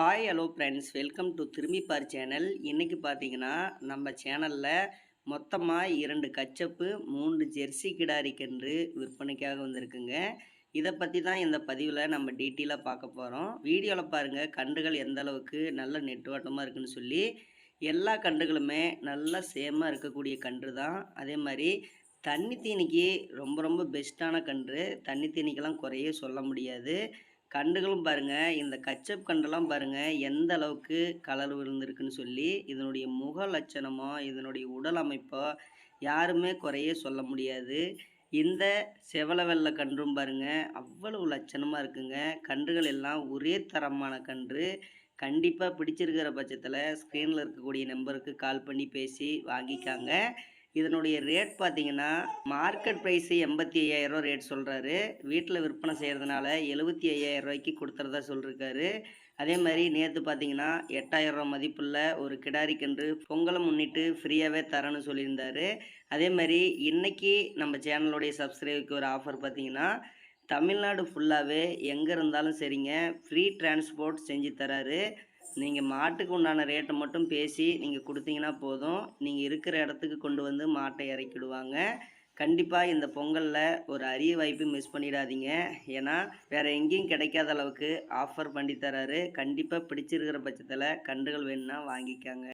Hi hello friends welcome to திரும்பிப்பார் channel இன்றைக்கி பார்த்தீங்கன்னா நம்ம சேனலில் மொத்தமாக இரண்டு கச்சப்பு மூன்று ஜெர்சி கிடாரி கன்று விற்பனைக்காக வந்திருக்குங்க. இதை பற்றி தான் இந்த பதிவில் நம்ம டீட்டெயிலாக பார்க்க போகிறோம் வீடியோவில் பாருங்கள் கன்றுகள் எந்த அளவுக்கு நல்ல நெட்வாட்டமாக இருக்குன்னு சொல்லி. எல்லா கன்றுகளுமே நல்லா சேமாக இருக்கக்கூடிய கன்று தான். அதே மாதிரி தண்ணி தீனிக்கு ரொம்ப ரொம்ப பெஸ்ட்டான கன்று. தண்ணி தீனிக்கெல்லாம் குறைய சொல்ல முடியாது. கண்டுகளும் பாருங்கள் இந்த கச்சப் கண்டெல்லாம் பாருங்கள் எந்த அளவுக்கு கலர் விழுந்திருக்குன்னு சொல்லி இதனுடைய முக லட்சணமோ இதனுடைய உடல் அமைப்போ யாருமே குறைய சொல்ல முடியாது. இந்த செவல வெள்ளை கன்றும் பாருங்கள் அவ்வளவு லட்சணமாக இருக்குங்க. கன்றுகள் எல்லாம் ஒரே தரமான கன்று. கண்டிப்பாக பிடிச்சிருக்கிற பட்சத்தில் ஸ்க்ரீனில் இருக்கக்கூடிய நம்பருக்கு கால் பண்ணி பேசி வாங்கிக்காங்க. இதனுடைய ரேட் பார்த்தீங்கன்னா மார்க்கெட் ப்ரைஸு எண்பத்தி ஐயாயிரம் ரேட் சொல்கிறாரு வீட்டில் விற்பனை செய்கிறதுனால எழுபத்தி ஐயாயிரம் ரூபாய்க்கு கொடுத்துறதா சொல்லியிருக்காரு அதே மாதிரி நேற்று பார்த்தீங்கன்னா எட்டாயிரம் ரூபா மதிப்புள்ள ஒரு கிடாரி கன்று பொங்கலை முன்னிட்டு ஃப்ரீயாகவே தரேன்னு சொல்லியிருந்தார். அதே மாதிரி இன்றைக்கி நம்ம சேனலுடைய சப்ஸ்கிரைபுக்கு ஒரு ஆஃபர் பார்த்தீங்கன்னா தமிழ்நாடு ஃபுல்லாகவே எங்கே இருந்தாலும் சரிங்க ஃப்ரீ டிரான்ஸ்போர்ட் செஞ்சு தராரு. நீங்கள் மாட்டுக்கு உண்டான ரேட்டை மட்டும் பேசி நீங்கள் கொடுத்தீங்கன்னா போதும். நீங்கள் இருக்கிற இடத்துக்கு கொண்டு வந்து மாட்டை இறக்கிடுவாங்க. கண்டிப்பாக இந்த பொங்கலில் ஒரு அரிய வாய்ப்பு மிஸ் பண்ணிடாதீங்க. ஏன்னா வேறு எங்கேயும் கிடைக்காத அளவுக்கு ஆஃபர் பண்ணி தராரு. கண்டிப்பாக பிடிச்சிருக்கிற பட்சத்தில் கன்றுகள் வேணும்னா வாங்கிக்காங்க.